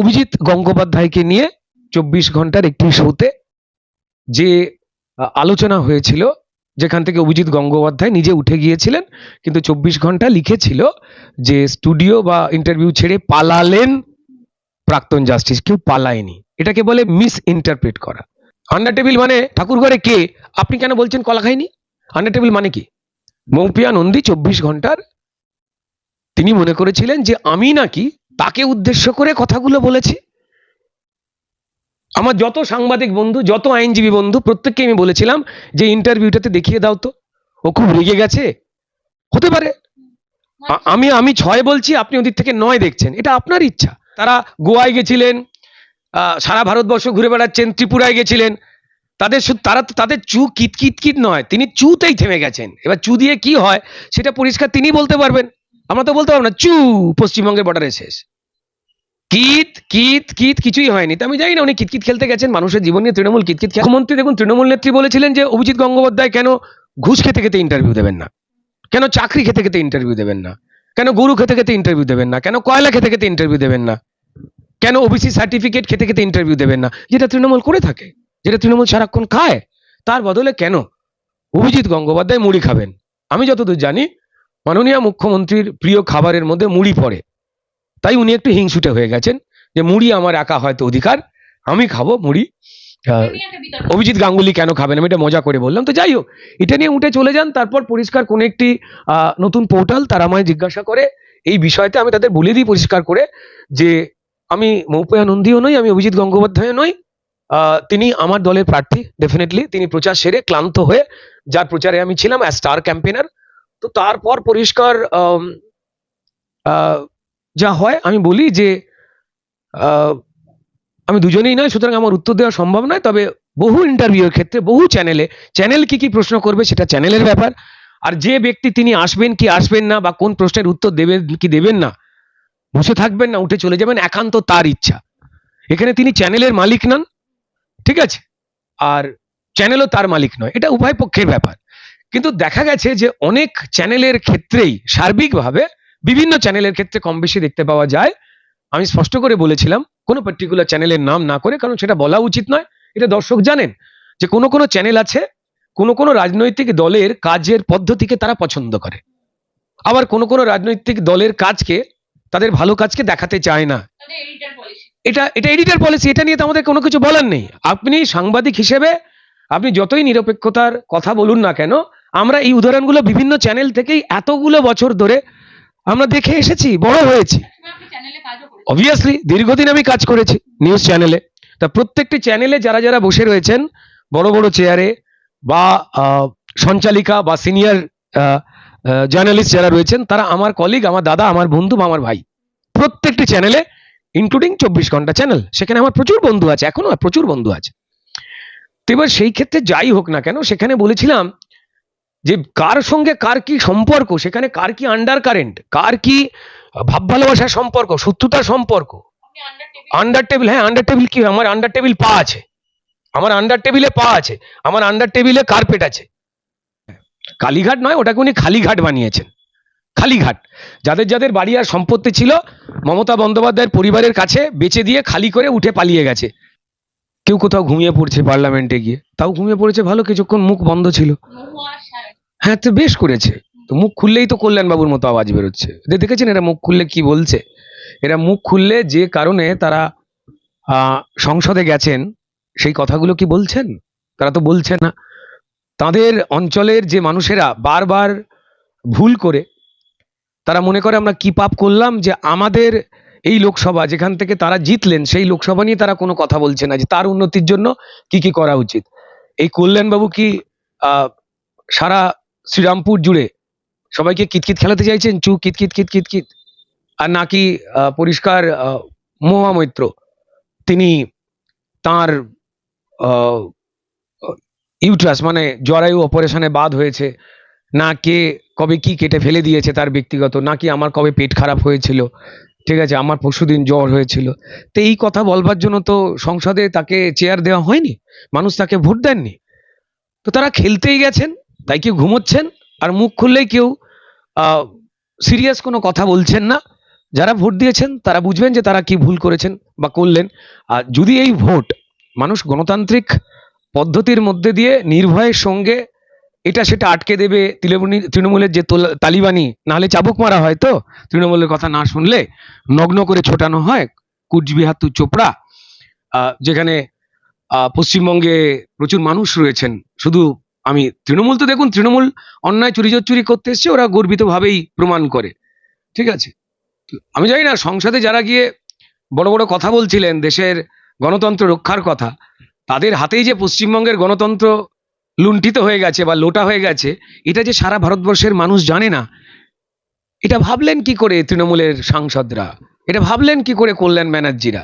অভিজিৎ গঙ্গোপাধ্যায়কে নিয়ে চব্বিশ ঘণ্টার একটি শোতে যে আলোচনা হয়েছিল, যেখান থেকে অভিজিৎ গঙ্গোপাধ্যায় নিজে উঠে গিয়েছিলেন, কিন্তু চব্বিশ ঘণ্টা লিখেছিল যে, স্টুডিও বা ইন্টারভিউ ছেড়ে পালালেন প্রাক্তন জাস্টিস, কেউ পালায়নি। এটাকে বলে মিস ইন্টারপ্রেট করা। আন্ডার টেবিল মানে ঠাকুর ঘরে কে? আপনি কেন বলছেন কলা খাইনি? আন্ডার টেবিল মানে কি? মৌপিয়া নন্দী চব্বিশ ঘণ্টার, তিনি মনে করেছিলেন যে, আমি নাকি তাকে উদ্দেশ্য করে কথাগুলো বলেছি। আমার যত সাংবাদিক বন্ধু যত আইনজীবী বন্ধু প্রত্যেককে আমি বলেছিলাম যে ইন্টারভিউটাতে দেখিয়ে দাও তো। ও খুব রেগে গেছে। হতে পারে। আমি আমি ছয় বলছি আপনি ওদিক থেকে নয় দেখছেন। এটা আপনার ইচ্ছা। তারা গোয়ায় গেছিলেন সারা ভারতবর্ষ ঘুরে বেড়াচ্ছেন ত্রিপুরায় গেছিলেন। তাদের তারা তাদের চু কিট কিট কিট নয় তিনি চুতেই থেমে গেছেন। এবার চু দিয়ে কি হয় সেটা পরিষ্কার তিনি বলতে পারবেন। আমরা তো বলতে পারব না, চু, পশ্চিমবঙ্গের বর্ডারে শেষ। কিত কিত কিত কিছুই হয়নি। তো আমি জানি না, উনি কিতকিত খেলতে গেছেন, মানুষের জীবন নিয়ে তৃণমূল কিতকিত মুখ্যমন্ত্রী, দেখুন, তৃণমূল নেত্রী বলেছিলেন যে, অভিজিৎ গঙ্গোপাধ্যায় কেন ঘুষ খেতে খেতে ইন্টারভিউ দেবেন না? কেন চাকরি খেতে খেতে ইন্টারভিউ দেবেন না? কেন গরু খেতে খেতে ইন্টারভিউ দেবেন না? কেন কয়লা খেতে খেতে ইন্টারভিউ দেবেন না? কেন ওবিসি সার্টিফিকেট খেতে খেতে ইন্টারভিউ দেবেন না? যেটা তৃণমূল করে থাকে, যেটা তৃণমূল সারাক্ষণ খায়, তার বদলে কেন অভিজিৎ গঙ্গোপাধ্যায় মুড়ি খাবেন? আমি যতদূর জানি মাননীয় মুখ্যমন্ত্রীর প্রিয় খাবারের মধ্যে মুড়ি পড়ে। তাই উনি একটু হিংসুটে হয়ে গেছেন যে মুড়ি আমার একা হয়তো অধিকার, আমি খাব মুড়ি। অভিজিৎ গাঙ্গুলি কেন খাবেন আমি এটা মজা করে বললাম। তো যাই হোক, এটা নিয়ে উঠে চলে যান, তারপর পরিষ্কার কোন একটি নতুন পোর্টাল তারা আমায় জিজ্ঞাসা করে। এই বিষয়তে আমি তাদের বলে দিই পরিষ্কার করে যে আমি মৌপয়া নন্দীও নই, আমি অভিজিৎ গঙ্গোপাধ্যায় নই। তিনি আমার দলের প্রার্থী ডেফিনেটলি তিনি প্রচার সেরে ক্লান্ত হয়ে, যার প্রচারে আমি ছিলাম অ্যাজ স্টার ক্যাম্পেনার তো তারপর পরিষ্কার যা হয়, আমি বলি যে আমি দুজনেই নয়, সুতরাং আমার উত্তর দেওয়া সম্ভব নয়, তবে বহু ইন্টারভিউর ক্ষেত্রে, বহু চ্যানেলে চ্যানেল কি কি প্রশ্ন করবে সেটা চ্যানেলের ব্যাপার, আর যে ব্যক্তি তিনি আসবেন কি আসবেন না, বা কোন প্রশ্নের উত্তর দেবেন কি দেবেন না, বসে থাকবেন না, উঠে চলে যাবেন, একান্ত তার ইচ্ছা। এখানে তিনি চ্যানেলের মালিক নন, ঠিক আছে? আর চ্যানেলও তার মালিক নয়, এটা উভয় পক্ষের ব্যাপার। কিন্তু দেখা গেছে যে অনেক চ্যানেলের ক্ষেত্রেই সার্বিকভাবে বিভিন্ন চ্যানেলের ক্ষেত্রে কম বেশি দেখতে পাওয়া যায়। আমি স্পষ্ট করে বলেছিলাম কোনো পার্টিকুলার চ্যানেলের নাম না করে কারণ সেটা বলা উচিত নয়। এটা দর্শক জানেন যে কোনো কোনো চ্যানেল আছে কোনো কোনো রাজনৈতিক দলের কাজের পদ্ধতিকে তারা পছন্দ করে। আবার কোনো কোনো রাজনৈতিক দলের কাজকে তাদের ভালো কাজকে দেখাতে চায় না। এটা এটা এডিটার পলিসি এটা নিয়ে তো আমাদের কোনো কিছু বলার নেই। আপনি সাংবাদিক হিসেবে আপনি যতই নিরপেক্ষতার কথা বলুন না কেন আমরা এই উদাহরণগুলো বিভিন্ন চ্যানেল থেকেই এতগুলো বছর ধরে আমরা দেখে এসেছি, বড় হয়েছি। অবভিয়াসলি দীর্ঘদিন আমি কাজ করেছি নিউজ চ্যানেলে তা প্রত্যেকটি চ্যানেলে যারা যারা বসে রয়েছেন, বড় বড় চেয়ারে বা সঞ্চালিকা বা সিনিয়র জার্নালিস্ট যারা রয়েছেন, তারা আমার কলিগ আমার দাদা, আমার বন্ধু বা আমার ভাই। প্রত্যেকটি চ্যানেলে ইনক্লুডিং চব্বিশ ঘণ্টা চ্যানেল সেখানে আমার প্রচুর বন্ধু আছে, এখনও প্রচুর বন্ধু আছে। তো এবার সেই ক্ষেত্রে যাই হোক না কেন, সেখানে বলেছিলাম যে কার সঙ্গে কার কি সম্পর্ক, সেখানে কার কি আন্ডার কারেন্ট কার কি ভাব ভালোবাসার সম্পর্ক, শত্রুতার সম্পর্ক? আন্ডার টেবিল হ্যাঁ আন্ডার টেবিল কি আমার আন্ডার টেবিল পা আছে। আমার আন্ডার টেবিলে পা আছে। আমার আন্ডার টেবিলে কার্পেট আছে। কালীঘাট নয়, ওটাকে উনি খালিঘাট বানিয়েছেন। খালিঘাট। যাদের যাদের বাড়ি আর সম্পত্তি ছিল, মমতা বন্দ্যোপাধ্যায়ের পরিবারের কাছে বেচে দিয়ে খালি করে উঠে পালিয়ে গেছে। কেউ কোথাও ঘুমিয়ে পড়ছে পার্লামেন্টে গিয়ে। তাও ঘুমিয়ে পড়েছে ভালো, কিছুক্ষণ মুখ বন্ধ ছিল। হ্যাঁ তো বেশ করেছে। তো মুখ খুললেই তো কল্যাণ বাবুর মতো আওয়াজ বেরোচ্ছে। দেখেছেন এরা মুখ খুললে কি বলছে? এরা মুখ খুললে যে কারণে তারা সংসদে গেছেন, সেই কথাগুলো কি বলছেন? তারা তো বলছেন না। তাদের অঞ্চলের যে মানুষেরা বারবার ভুল করে, তারা মনে করে আমরা কি পাপ করলাম যে আমাদের এই লোকসভা, যেখান থেকে তারা জিতলেন, সেই লোকসভা নিয়ে তারা কোনো কথা বলছে না, যে তার উন্নতির জন্য কি কি করা উচিত। এই কল্যাণবাবু কি সারা শ্রীরামপুর জুড়ে সবাইকে কিতকিত খেলাতে চাইছেন, চু, কিতকিত কিত কিত। কিত আর নাকি পরিষ্কার মহামৈত্র। তিনি তার ইউট্রাস মানে জরায়ু অপারেশনে বাদ হয়েছে। না কে কবে কি কেটে ফেলে দিয়েছে তার ব্যক্তিগত নাকি আমার কবে পেট খারাপ হয়েছিল। ঠিক আছে, আমার পরশুদিন জ্বর হয়েছিল। তো এই কথা বলবার জন্য তো সংসদে তাকে চেয়ার দেওয়া হয়নি? মানুষ তাকে ভোট দেননি? তো তারা খেলতেই গেছেন। তাই কেউ ঘুমোচ্ছেন আর মুখ খুললেই কেউ সিরিয়াস কোনো কথা বলছেন না। যারা ভোট দিয়েছেন, তারা বুঝবেন যে তারা কি ভুল করেছেন বা করলেন। আর যদি এই ভোট মানুষ গণতান্ত্রিক পদ্ধতির মধ্যে দিয়ে নির্ভয়ের সঙ্গে এটা সেটা আটকে দেবে, তৃণমূলী, তৃণমূলের যে তোলা- তালিবানি, নাহলে চাবুক মারা হয় তো? তৃণমূলের কথা না শুনলে নগ্ন করে ছোটানো হয় কুচবিহার তু চোপড়া যেখানে পশ্চিমবঙ্গে প্রচুর মানুষ রয়েছেন। শুধু আমি তৃণমূল তো দেখুন, তৃণমূল অন্যায় চুরি চুরি করতে এসছে, ওরা গর্বিতভাবেই প্রমাণ করে। ঠিক আছে? আমি জানি না, সংসদে যারা গিয়ে বড় বড় কথা বলছিলেন, দেশের গণতন্ত্র রক্ষার কথা, তাদের হাতেই যে পশ্চিমবঙ্গের গণতন্ত্র লুণ্ঠিত হয়ে গেছে বা লোটা হয়ে গেছে, এটা যে সারা ভারতবর্ষের মানুষ জানে না, এটা ভাবলেন কি করে তৃণমূলের সাংসদরা? এটা ভাবলেন কি করে কল্যাণ ব্যানার্জিরা?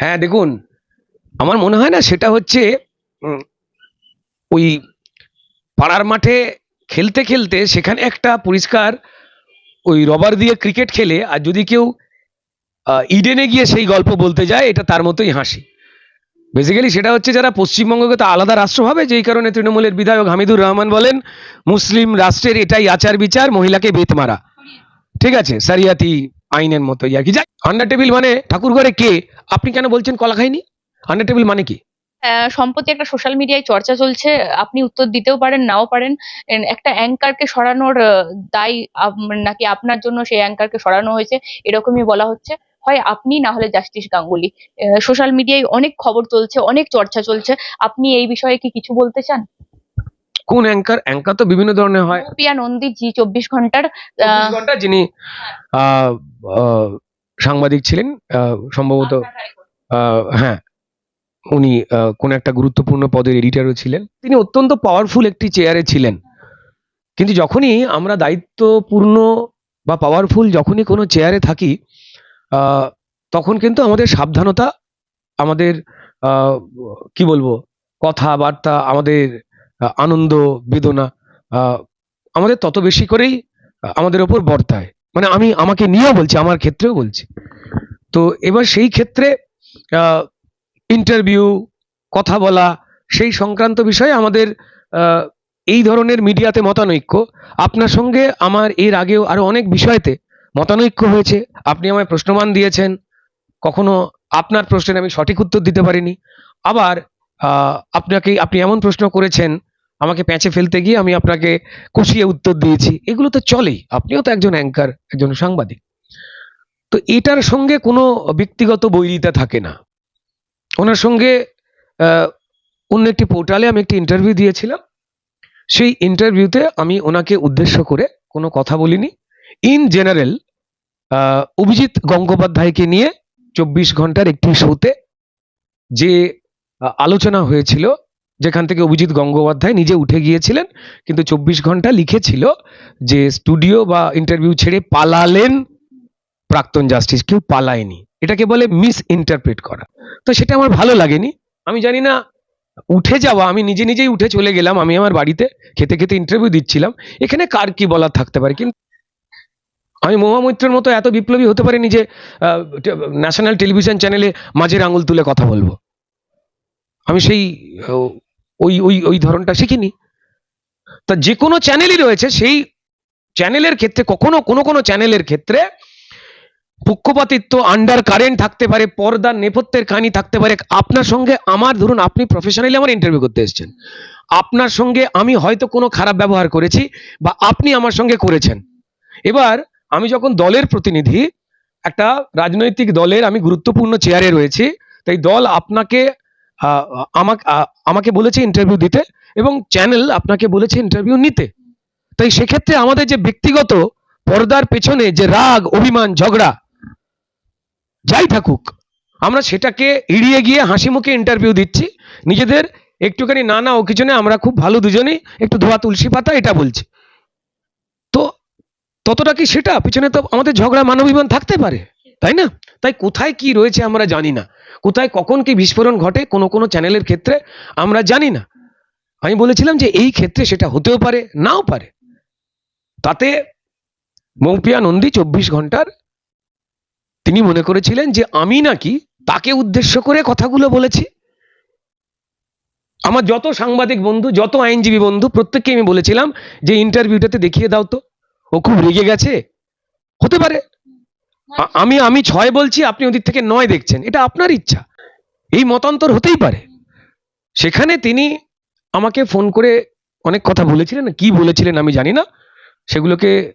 হ্যাঁ দেখুন, আমার মনে হয় না সেটা হচ্ছে ওই পাড়ার মাঠে খেলতে খেলতে সেখানে একটা পরিষ্কার ওই রবার দিয়ে ক্রিকেট খেলে আর যদি কেউ ইডেনে গিয়ে সেই গল্প বলতে যায়, এটা তার মতোই হাসি। বেসিক্যালি সেটা হচ্ছে যারা পশ্চিমবঙ্গকে তো আলাদা রাষ্ট্র ভাবে, যেই কারণে তৃণমূলের বিধায়ক হামিদুর রহমান বলেন, মুসলিম রাষ্ট্রের এটাই আচার বিচার মহিলাকে বেত মারা। ঠিক আছে? সারিয়াতি আইনের মতোই আর কি। যাই আন্ডার টেবিল মানে ঠাকুর ঘরে কে? আপনি কেন বলছেন কলা খাইনি? আন্ডার টেবিল মানে কি? সম্প্রতি একটা সোশ্যাল মিডিয়ায় চর্চা চলছে আপনি উত্তর দিতেও পারেন নাও পারেন। একটা অ্যাঙ্কারকে সরানোর দায় নাকি আপনার জন্য সেই অ্যাঙ্কারকে সরানো হয়েছে এরকমই বলা হচ্ছে। হয় আপনি না হলে জাস্টিস গাঙ্গুলি। সোশ্যাল মিডিয়ায় অনেক খবর চলছে অনেক চর্চা চলছে। আপনি এই বিষয়ে কি কিছু বলতে চান? কোন অ্যাঙ্কার অ্যাঙ্কার তো বিভিন্ন ধরনের হয়। পিয়া নন্দী জি চব্বিশ ঘণ্টার ঘণ্টা যিনি আহ, আহ, সাংবাদিক ছিলেন আহ, সম্ভবত আহ, হ্যাঁ। উনি কোন একটা গুরুত্বপূর্ণ পদের এডিটারও ছিলেন। তিনি অত্যন্ত পাওয়ারফুল একটি চেয়ারে ছিলেন। কিন্তু যখনই আমরা দায়িত্বপূর্ণ বা পাওয়ারফুল যখনই কোনো চেয়ারে থাকি তখন কিন্তু আমাদের সাবধানতা, আমাদের কি বলব, কথাবার্তা, আমাদের আনন্দ, বেদনা আমাদের তত বেশি করেই আমাদের ওপর বর্তায়। মানে আমি আমাকে নিয়েও বলছি, আমার ক্ষেত্রেও বলছি। তো এবার সেই ক্ষেত্রে ইন্টারভিউ কথা বলা, সেই সংক্রান্ত বিষয়ে আমাদের এই ধরনের মিডিয়াতে মতানৈক্য। আপনার সঙ্গে আমার এর আগেও আরও অনেক বিষয়তে মতানৈক্য হয়েছে। আপনি আমায় প্রশ্নমান দিয়েছেন। কখনো আপনার প্রশ্নের আমি সঠিক উত্তর দিতে পারিনি। আবার আপনাকে, আপনি এমন প্রশ্ন করেছেন, আমাকে প্যাঁচে ফেলতে গিয়ে আমি আপনাকে কষিয়ে উত্তর দিয়েছি। এগুলো তো চলেই। আপনিও তো একজন অ্যাঙ্কার একজন সাংবাদিক। তো এটার সঙ্গে কোনো ব্যক্তিগত বৈরিতা থাকে না। ওনার সঙ্গে অন্য একটি পোর্টালে আমি একটি ইন্টারভিউ দিয়েছিলাম। সেই ইন্টারভিউতে আমি ওনাকে উদ্দেশ্য করে কোনো কথা বলিনি। ইন জেনারেল অভিজিৎ গঙ্গোপাধ্যায়কে নিয়ে চব্বিশ ঘণ্টার একটি শোতে যে আলোচনা হয়েছিল, যেখান থেকে অভিজিৎ গঙ্গোপাধ্যায় নিজে উঠে গিয়েছিলেন, কিন্তু চব্বিশ ঘণ্টা লিখেছিল যে, স্টুডিও বা ইন্টারভিউ ছেড়ে পালালেন প্রাক্তন জাস্টিস কেউ পালায়নি। এটাকে বলে মিস ইন্টারপ্রেট করা। তো সেটা আমার ভালো লাগেনি। আমি জানি না, উঠে যাওয়া, আমি নিজে নিজেই উঠে চলে গেলাম, আমি আমার বাড়িতে খেতে খেতে ইন্টারভিউ দিচ্ছিলাম। এখানে কার কি বলার থাকতে পারে? কিন্তু আমি মহামৈত্রের মতো এত বিপ্লবী হতে পারিনি যে ন্যাশনাল টেলিভিশন চ্যানেলে মাঝের আঙুল তুলে কথা বলব। আমি সেই ওই ওই ওই ধরনটা শিখিনি। তা যে কোনো চ্যানেলই রয়েছে, সেই চ্যানেলের ক্ষেত্রে, কখনো কোনো কোনো চ্যানেলের ক্ষেত্রে পক্ষপাতিত্ব আন্ডার কারেন্ট থাকতে পারে, পর্দার নেপথ্যের কাহিনী থাকতে পারে। আপনার সঙ্গে আমার, ধরুন আপনি প্রফেশনালি আমার ইন্টারভিউ করতে এসেছেন। আপনার সঙ্গে আমি হয়তো কোনো খারাপ ব্যবহার করেছি বা আপনি আমার সঙ্গে করেছেন। এবার আমি যখন দলের প্রতিনিধি, একটা রাজনৈতিক দলের আমি গুরুত্বপূর্ণ চেয়ারে রয়েছি, তাই দল আপনাকে আমাকে আমাকে বলেছে ইন্টারভিউ দিতে এবং চ্যানেল আপনাকে বলেছে ইন্টারভিউ নিতে। তাই সেক্ষেত্রে আমাদের যে ব্যক্তিগত পর্দার পেছনে যে রাগ, অভিমান, ঝগড়া যাই থাকুক, আমরা সেটাকে এড়িয়ে গিয়ে হাসি মুখে ইন্টারভিউ দিচ্ছি। নিজেদের একটুখানি না না ও কিছু আমরা খুব ভালো দুজনেই একটু ধোয়া তুলসী পাতা এটা বলছি। তো ততটা কি সেটা? পিছনে তো আমাদের ঝগড়া মানবিমান থাকতে পারে, তাই না? তাই কোথায় কি রয়েছে আমরা জানি না। কোথায় কখন কি বিস্ফোরণ ঘটে কোনো কোনো চ্যানেলের ক্ষেত্রে আমরা জানি না। আমি বলেছিলাম যে এই ক্ষেত্রে সেটা হতেও পারে, নাও পারে। তাতে মৌপিয়া নন্দী চব্বিশ ঘণ্টার তিনি মনে করেছিলেন যে আমি নাকি তাকে উদ্দেশ্য করে কথাগুলো বলেছি। আমার যত সাংবাদিক বন্ধু, যত আইনজীবী বন্ধু প্রত্যেককে আমি বলেছিলাম যে ইন্টারভিউটাতে দেখিয়ে দাও তো। ও খুব রেগে গেছে। হতে পারে। আমি আমি ছয় বলছি, আপনি ওদিক থেকে নয় দেখছেন। এটা আপনার ইচ্ছা। এই মতান্তর হতেই পারে। সেখানে তিনি আমাকে ফোন করে অনেক কথা বলেছিলেন। কি বলেছিলেন আমি জানি না। সেগুলোকে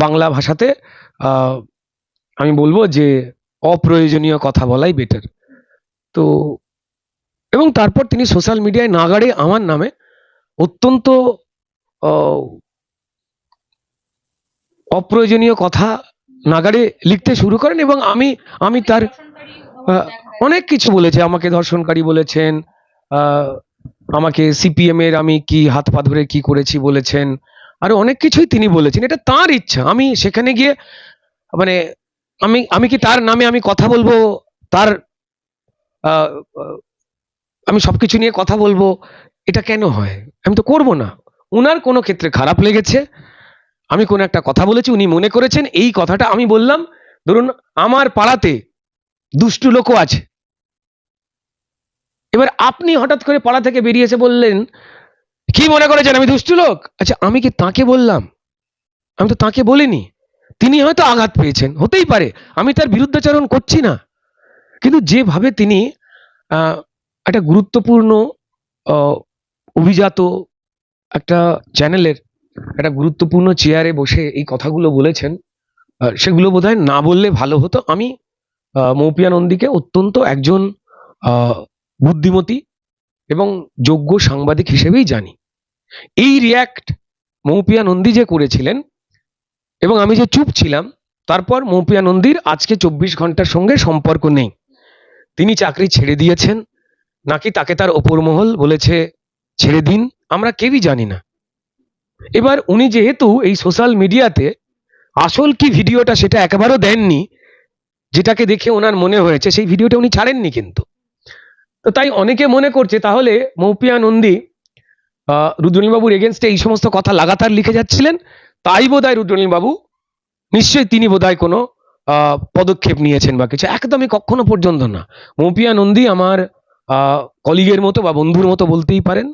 বাংলা ভাষাতে আমি বলব যে অপ্রয়োজনীয় কথা বলাই বেটার তো এবং তারপর তিনি সোশ্যাল মিডিয়ায় নাগাড়ে আমার নামে অত্যন্ত অপ্রয়োজনীয় কথা নাগাড়ে লিখতে শুরু করেন এবং আমি আমি তার অনেক কিছু বলেছে। আমাকে ধর্ষণকারী বলেছেন আমাকে সিপিএম এর আমি কি হাত পা ধরে কি করেছি বলেছেন, আরও অনেক কিছুই তিনি বলেছেন। এটা তার ইচ্ছা। আমি সেখানে গিয়ে মানে আমি আমি কি তার নামে আমি কথা বলব? তার আমি সবকিছু নিয়ে কথা বলব? এটা কেন হয়? আমি তো করব না। উনার কোনো ক্ষেত্রে খারাপ লেগেছে। আমি কোনো একটা কথা বলেছি, উনি মনে করেছেন, এই কথাটা আমি বললাম। ধরুন, আমার পাড়াতে দুষ্টু লোকও আছে। এবার আপনি হঠাৎ করে পাড়া থেকে বেরিয়ে এসে বললেন, কি মনে করেছেন, আমি দুষ্টু লোক? আচ্ছা আমি কি তাকে বললাম? আমি তো তাকে বলিনি। তিনি হয়তো আঘাত পেয়েছেন, হতেই পারে। আমি তার বিরুদ্ধাচরণ করছি না। কিন্তু যেভাবে তিনি একটা গুরুত্বপূর্ণ অভিজাত একটা চ্যানেলের একটা গুরুত্বপূর্ণ চেয়ারে বসে এই কথাগুলো বলেছেন সেগুলো বোধহয় না বললে ভালো হতো। আমি মৌপিয়া নন্দীকে অত্যন্ত একজন বুদ্ধিমতী এবং যোগ্য সাংবাদিক হিসেবেই জানি। এই রিয়াক্ট মৌপিয়া নন্দী যে করেছিলেন এবং আমি যে চুপ ছিলাম তারপর মৌপিয়া নন্দীর আজকে চব্বিশ ঘণ্টার সঙ্গে সম্পর্ক নেই। তিনি চাকরি ছেড়ে দিয়েছেন নাকি তাকে তার ওপর মহল বলেছে ছেড়ে দিন আমরা কেউই জানি না। এবার উনি যেহেতু এই সোশ্যাল মিডিয়াতে আসল কি ভিডিওটা সেটা একেবারেও দেননি যেটাকে দেখে ওনার মনে হয়েছে সেই ভিডিওটা উনি ছাড়েননি কিন্তু। তো তাই অনেকে মনে করছে তাহলে মৌপিয়া নন্দী আহ, রুদ্রনীলবাবুর এগেনস্টে এই সমস্ত কথা লাগাতার লিখে যাচ্ছিলেন তাই বোধহয় রুদ্রনীলবাবু, নিশ্চয়ই তিনি বোধ হয় কোনো পদক্ষেপ নিয়েছেন বা কিছু। একদমই কখনো পর্যন্ত না। মৌপিয়া নন্দী আমার কলিগের মতো বা বন্ধুর মতো বলতেই পারেন।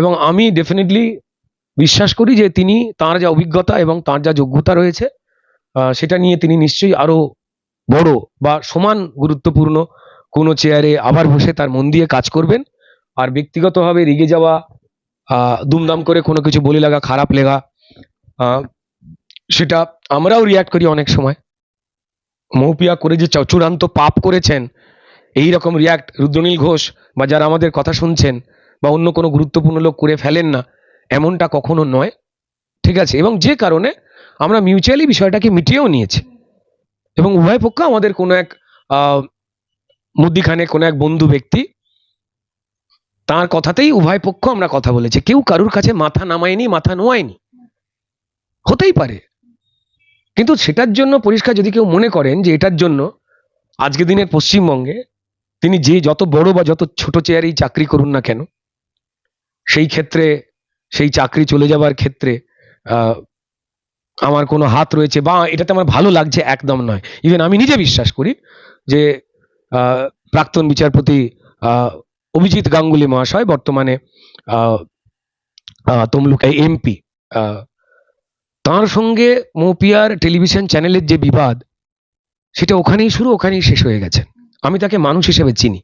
এবং আমি ডেফিনেটলি বিশ্বাস করি যে তিনি তার যা অভিজ্ঞতা এবং তার যা যোগ্যতা রয়েছে সেটা নিয়ে তিনি নিশ্চয়ই আরও বড় বা সমান গুরুত্বপূর্ণ কোনো চেয়ারে আবার বসে তার মন দিয়ে কাজ করবেন। আর ব্যক্তিগতভাবে রেগে যাওয়া দুমদাম করে কোনো কিছু বলে লাগা, খারাপ লেগা সেটা আমরাও রিয়াক্ট করি অনেক সময়। মৌপিয়া করে যে চূড়ান্ত পাপ করেছেন, এই রকম রিয়াক্ট রুদ্রনীল ঘোষ বা যারা আমাদের কথা শুনছেন বা অন্য কোনো গুরুত্বপূর্ণ লোক করে ফেলেন না, এমনটা কখনো নয়। ঠিক আছে? এবং যে কারণে আমরা মিউচুয়ালি বিষয়টাকে মিটিয়েও নিয়েছি। এবং উভয় পক্ষ আমাদের কোনো এক মধ্যিখানে কোনো এক বন্ধু ব্যক্তি তার কথাতেই উভয় পক্ষ আমরা কথা বলেছি। কেউ কারুর কাছে মাথা নামায়নি, মাথা নোয়ায়নি। হতেই পারে। কিন্তু সেটার জন্য পরিষ্কার যদি কেউ মনে করেন যে এটার জন্য আজকে দিনের পশ্চিমবঙ্গে তিনি যে যত বড় বা যত ছোট চেয়ারেই চাকরি করুন না কেন, সেই ক্ষেত্রে, সেই চাকরি চলে যাবার ক্ষেত্রে আমার কোনো হাত রয়েছে বা এটাতে আমার ভালো লাগছে একদম নয়। ইভেন আমি নিজে বিশ্বাস করি যে প্রাক্তন বিচারপতি অভিজিৎ গাঙ্গুলি মহাশয় বর্তমানে তমলুক এমপি তার সঙ্গে মৌপিয়ার টেলিভিশন চ্যানেলের যে বিবাদ, সেটা ওখানেই শুরু, ওখানেই শেষ হয়ে গেছে। আমি তাকে মানুষ হিসেবে চিনি।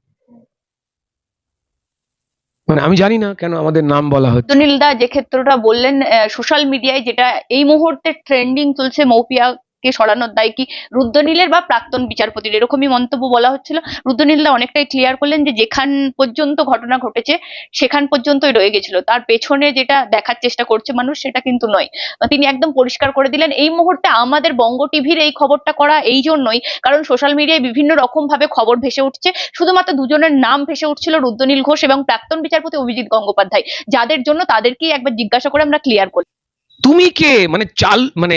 মানে আমি জানি না কেন আমাদের নাম বলা হচ্ছে। সুনীল দা, যে ক্ষেত্রটা বললেন সোশ্যাল মিডিয়ায় যেটা এই মুহূর্তে ট্রেন্ডিং চলছে মৌপিয়াকে সরানোর দায় কি? রুদ্রনীলের বা প্রাক্তন বিচারপতির? এরকমই মন্তব্য বলা হচ্ছিল। রুদ্রনীল দা অনেকটাই ক্লিয়ার করলেন যে যেখান পর্যন্ত ঘটনা ঘটেছে, সেখান পর্যন্তই রয়ে গেছিল। তার পেছনে যেটা দেখার চেষ্টা করছে মানুষ, সেটা কিন্তু নয়। তিনি একদম পরিষ্কার করে দিলেন, এই মুহূর্তে আমাদের বঙ্গ টিভির এই খবরটা করা এই জন্যই, কারণ সোশ্যাল মিডিয়ায় বিভিন্ন রকম ভাবে খবর ভেসে উঠছে। শুধুমাত্র দুজনের নাম ভেসে উঠছিল রুদ্রনীল ঘোষ এবং প্রাক্তন বিচারপতি অভিজিৎ গঙ্গোপাধ্যায়। যাদের জন্য তাদেরকেই একবার জিজ্ঞাসা করে আমরা ক্লিয়ার করি। তুমি কে? মানে চাল মানে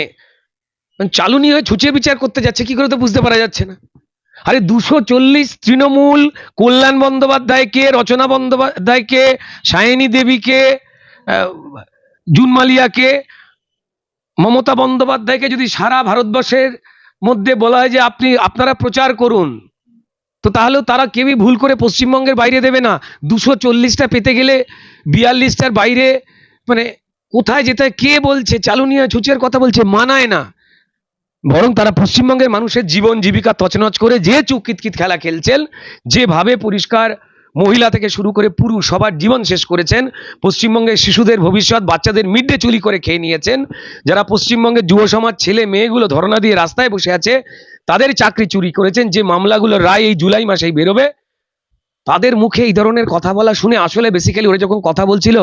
চালুনি হয়ে ছুচিয়ে বিচার করতে যাচ্ছে, কি করে তো বুঝতে পারা যাচ্ছে না আরে দুশো চল্লিশ তৃণমূল, কল্যাণ বন্দ্যোপাধ্যায়কে, রচনা বন্দ্যোপাধ্যায়কে, সায়নী দেবীকে জুনমালিয়াকে মমতা বন্দ্যোপাধ্যায়কে যদি সারা ভারতবর্ষের মধ্যে বলা হয় যে আপনি, আপনারা প্রচার করুন, তো তাহলেও তারা কেউই ভুল করে পশ্চিমবঙ্গের বাইরে দেবে না দুশো চল্লিশটা পেতে গেলে বিয়াল্লিশটার বাইরে মানে কোথায় যেতে? কে বলছে চালুনিয়া ছুচের কথা বলছে, মানায় না বরং তারা পশ্চিমবঙ্গের মানুষের জীবন জীবিকা তছনছ করে যে চুকিতকিত খেলা খেলছেন, যেভাবে পরিষ্কার মহিলা থেকে শুরু করে পুরুষ সবার জীবন শেষ করেছেন, পশ্চিমবঙ্গের শিশুদের ভবিষ্যৎ বাচ্চাদের মিড ডে চুরি করে খেয়ে নিয়েছেন, যারা পশ্চিমবঙ্গের যুব সমাজ, ছেলে মেয়েগুলো ধর্ণা দিয়ে রাস্তায় বসে আছে, তাদের চাকরি চুরি করেছেন, যে মামলাগুলো রায় এই জুলাই মাসেই বেরোবে। তাদের মুখে এই ধরনের কথা বলা শুনে আসলে বেসিক্যালি ওরা যখন কথা বলছিল,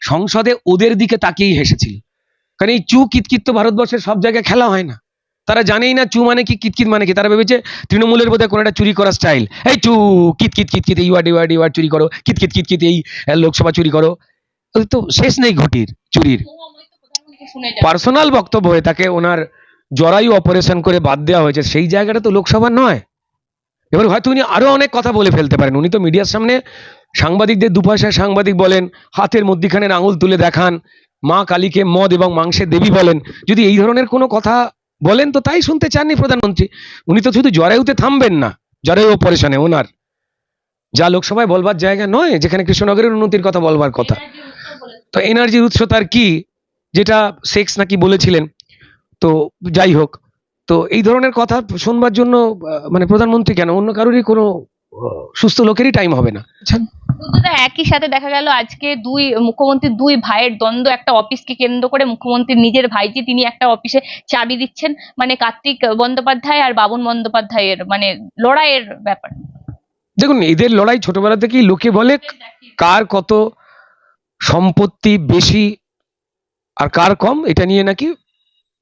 সংসদে ওদের দিকে তাকিয়েই হেসেছিল। কারণ এই চু কিতকিত তো ভারতবর্ষের সব জায়গায় খেলা হয় না। তারা জানেই না চু মানে কি কিতকিত মানে কি? তারা ভেবেছে তৃণমূলের বোধহয় কোনো একটা চুরি করার স্টাইল এই চু, কিত কিত কিত কিত, এই ওয়ার্ড ওয়ার্ড ওয়ার্ড চুরি করো, কিত কিত কিত কিত, এই লোকসভা চুরি করো। তো শেষ নেই ঘটির, চুরির। পার্সোনাল বক্তব্য হয়ে তাকে ওনার জরায়ু অপারেশন করে বাদ দেওয়া হয়েছে, সেই জায়গাটা তো লোকসভা নয়। এবার হয়তো উনি আরও অনেক কথা বলে ফেলতে পারেন। উনি তো মিডিয়ার সামনে সাংবাদিকদের দুপাশায় সাংবাদিক বলেন, হাতের মধ্যিখানে আঙুল তুলে দেখান, মা কালীকে মদ এবং মাংসের দেবী বলেন। যদি এই ধরনের কোনো কথা বলেন তো, তাই শুনতে চাননি প্রধানমন্ত্রী। উনি তো শুধু জরায়ুতে থামবেন না জরায়ু অপারেশনে ওনার। যা লোকসভায় বলবার জায়গা নয়, যেখানে কৃষ্ণনগরের উন্নতির কথা বলবার কথা। তো এনার্জির উৎস তার কি? যেটা সেক্স নাকি বলেছিলেন। তো যাই হোক, তো এই ধরনের কথা শুনবার জন্য মানে প্রধানমন্ত্রী কেন? অন্য কারোরই কোনো সুস্থ লোকেরই টাইম হবে না। আচ্ছা। একই সাথে দেখা গেল আজকে দুই মুখ্যমন্ত্রীর দুই ভাইয়ের দ্বন্দ্ব একটা অফিসকে কেন্দ্র করে মুখ্যমন্ত্রীর নিজের ভাইজি তিনি একটা অফিসে চাবি দিচ্ছেন মানে কার্তিক বন্দ্যোপাধ্যায় আর বাবুন বন্দ্যোপাধ্যায়ের মানে লড়াইয়ের ব্যাপার। দেখুন এদের লড়াই ছোটবেলা থেকেই লোকে বলে কার কত সম্পত্তি বেশি আর কার কম এটা নিয়ে নাকি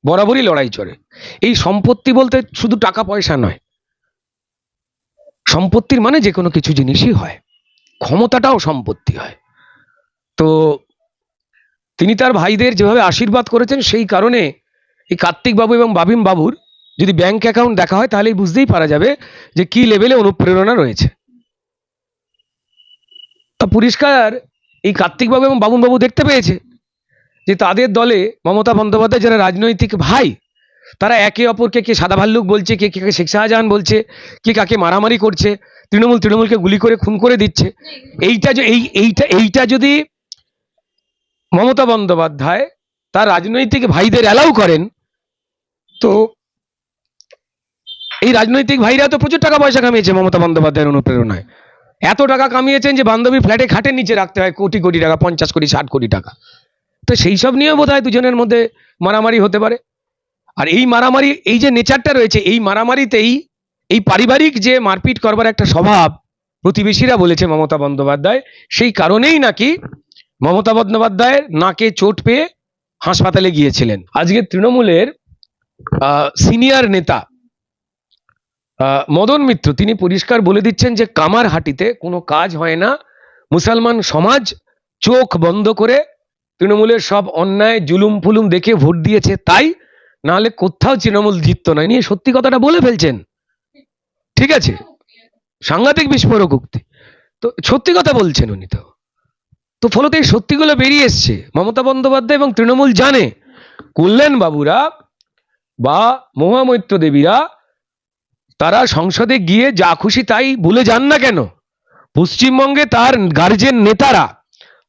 বরাবরই লড়াই চলে। এই সম্পত্তি বলতে শুধু টাকা পয়সা নয় সম্পত্তির মানে যে কোনো কিছু জিনিসই হয়। ক্ষমতাটাও সম্পত্তি হয়। তো তিনি তার ভাইদের যেভাবে আশীর্বাদ করেছেন, সেই কারণে এই কার্তিক বাবু এবং বাবিম বাবুর যদি ব্যাংক অ্যাকাউন্ট দেখা হয় তাহলেই বুঝতেই পারা যাবে যে কি লেভেলে অনুপ্রেরণা রয়েছে। তা পরিষ্কার এই কার্তিকবাবু এবং বাবুনবাবু দেখতে পেয়েছে যে তাদের দলে মমতা বন্দ্যোপাধ্যায় যারা রাজনৈতিক ভাই তারা একে অপরকে কে সাদা ভাল্লুক বলছে, কে কে শেখ শাহজাহান বলছে, কে কাকে মারামারি করছে, তৃণমূল তৃণমূলকে গুলি করে, খুন করে দিচ্ছে। এইটা এই, এইটা এইটা যদি মমতা বন্দ্যোপাধ্যায় তার রাজনৈতিক ভাইদের অ্যালাউ করেন, তো এই রাজনৈতিক ভাইরা তো প্রচুর টাকা পয়সা কামিয়েছে মমতা বন্দ্যোপাধ্যায়ের অনুপ্রেরণায়। এত টাকা কামিয়েছেন যে বান্ধবী ফ্ল্যাটে খাটের নিচে রাখতে হয়, কোটি কোটি টাকা, পঞ্চাশ কোটি, ষাট কোটি টাকা। তো সেই সব নিয়েও বোধ হয় দুজনের মধ্যে মারামারি হতে পারে। আর এই মারামারি, এই যে নেচারটা রয়েছে, এই মারামারিতেই এই পারিবারিক যে মারপিট করবার একটা স্বভাব প্রতিবেশীরা বলেছে মমতা বন্দ্যোপাধ্যায়, সেই কারণেই নাকি মমতা বন্দ্যোপাধ্যায়ের নাকে চোট পেয়ে হাসপাতালে গিয়েছিলেন। আজকে তৃণমূলের সিনিয়র নেতা মদন মিত্র, তিনি পরিষ্কার বলে দিচ্ছেন যে কামারহাটিতে কোনো কাজ হয় না, মুসলমান সমাজ চোখ বন্ধ করে তৃণমূলের সব অন্যায় জুলুম ফুলুম দেখে ভোট দিয়েছে, তাই নাহলে কোথাও তৃণমূল জিততো না। নিয়ে সত্যি কথাটা বলে ফেলছেন। ঠিক আছে? সাংঘাতিক বিস্ফোরক উক্তি তো সত্যি কথা বলছেন উনি তো। তো ফলত এই সত্যিগুলো বেরিয়ে এসছে। মমতা বন্দ্যোপাধ্যায় এবং তৃণমূল জানে। কল্যাণ বাবুরা বা মহামৈত্র দেবীরা, তারা সংসদে গিয়ে যা খুশি তাই বলে যান না কেন? পশ্চিমবঙ্গে তার গার্জেন নেতারা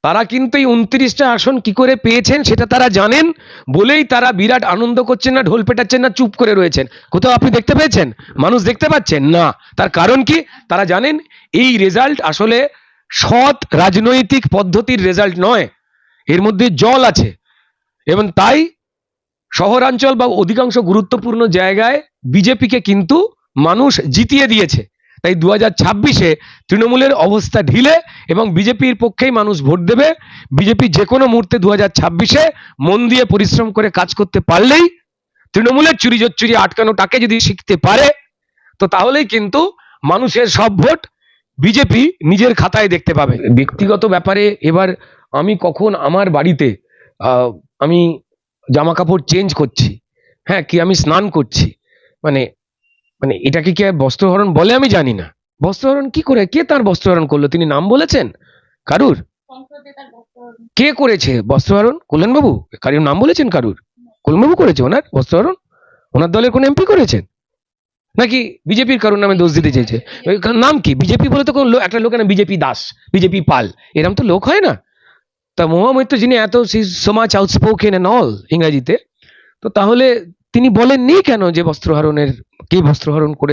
তারা কিন্তু এই উনত্রিশটা আসন কি করে পেয়েছেন সেটা তারা জানেন। বলেই তারা বিরাট আনন্দ করছেন না, ঢোল পেটাচ্ছেন না, চুপ করে রয়েছেন। কোথাও আপনি দেখতে পেয়েছেন? মানুষ দেখতে পাচ্ছেন? না। তার কারণ কি? তারা জানেন এই রেজাল্ট আসলে সৎ রাজনৈতিক পদ্ধতির রেজাল্ট নয়। এর মধ্যে জল আছে। এবং তাই শহরাঞ্চল বা অধিকাংশ গুরুত্বপূর্ণ জায়গায় বিজেপিকে কিন্তু মানুষ জিতিয়ে দিয়েছে। তাই দু হাজার ছাব্বিশে তৃণমূলের অবস্থা ঢিলে এবং বিজেপির পক্ষেই মানুষ ভোট দেবে। বিজেপি যে কোনো মুহূর্তে দু হাজার ছাব্বিশে মন দিয়ে পরিশ্রম করে কাজ করতে পারলেই তৃণমূলের চুরি চুরি আটকানোটাকে যদি শিখতে পারে, তো তাহলেই কিন্তু মানুষের সব ভোট বিজেপি নিজের খাতায় দেখতে পাবে। ব্যক্তিগত ব্যাপারে এবার আমি কখন আমার বাড়িতে আমি জামা কাপড় চেঞ্জ করছি হ্যাঁ কি আমি স্নান করছি মানে মানে এটাকে কি বস্ত্রহরণ বলে আমি জানি না। বস্ত্রহরণ কি করে? কে তার বস্ত্রহরণ করল? তিনি নাম বলেছেন? কারুর? কে করেছে বস্ত্রহরণ? কল্যাণবাবু? কারুর নাম বলেছেন কারুর? কল্যাণবাবু করেছে ওনার বস্ত্রহরণ? ওনার দলের কোন এমপি করেছেন? নাকি বিজেপির কারুর নামে দোষ দিতে চেয়েছে? নাম কি? বিজেপি বলে তো কোনো একটা লোক না বিজেপি দাস, বিজেপি পাল। এরম তো লোক হয় না। তা মহামৈত্র যিনি এত সমাজ আউটস্পোকেন এন্ড অল ইংরাজিতে, তো তাহলে তিনি বলেননি কেন যে বস্ত্রহরণের কে বস্ত্রহরণ করে